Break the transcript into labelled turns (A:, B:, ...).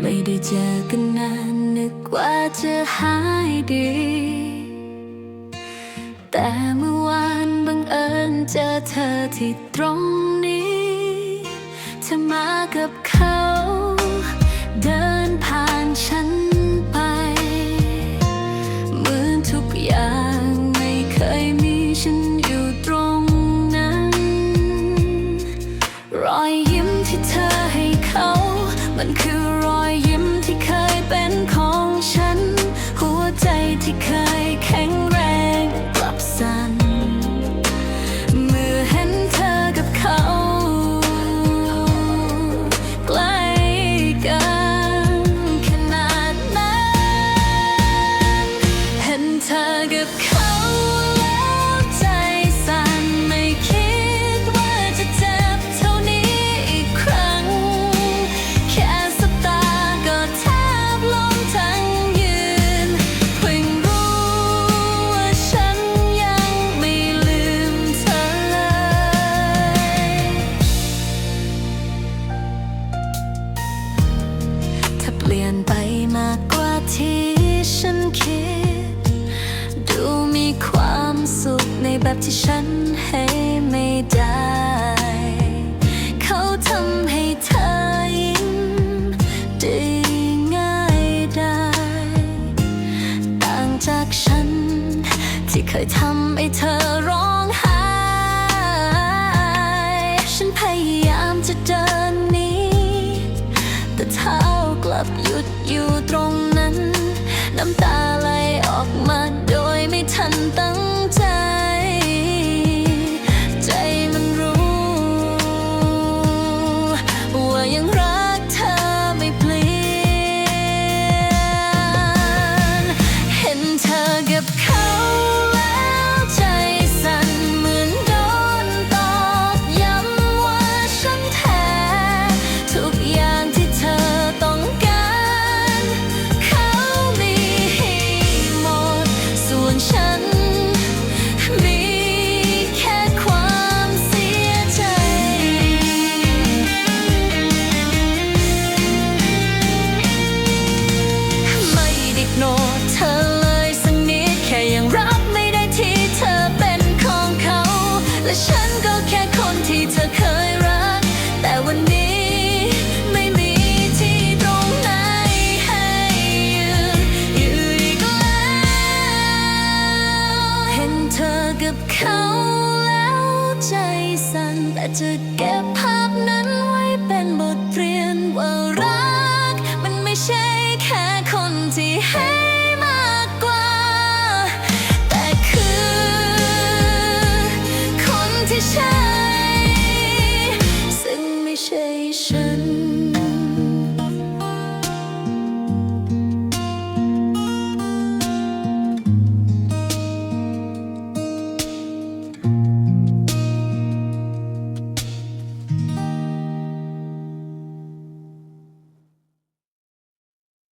A: ไม่ได้เจอกันนานนึกว่าจะหายดี แต่เมื่อวานบังเอิญเจอเธอที่ตรงนี้เธอมากับเขา เดินผ่านฉันไปเหมือนทุกอย่างไม่เคยมีฉันอยู่ตรงนั้น รอยยิ้มที่เธอให้เขา มันคือรอย ที่ฉันให้ไม่ได้ เขาทำให้เธอยิ้มได้ง่ายได้ ต่างจากฉัน ที่เคยทำให้เธอร้องไห้ ฉันพยายามจะเดินหนี้แต่เท้ากลับหยุดอยู่ตรงนั้น น้ำตาไหลออกมาโดยไม่ทันตั้งใจ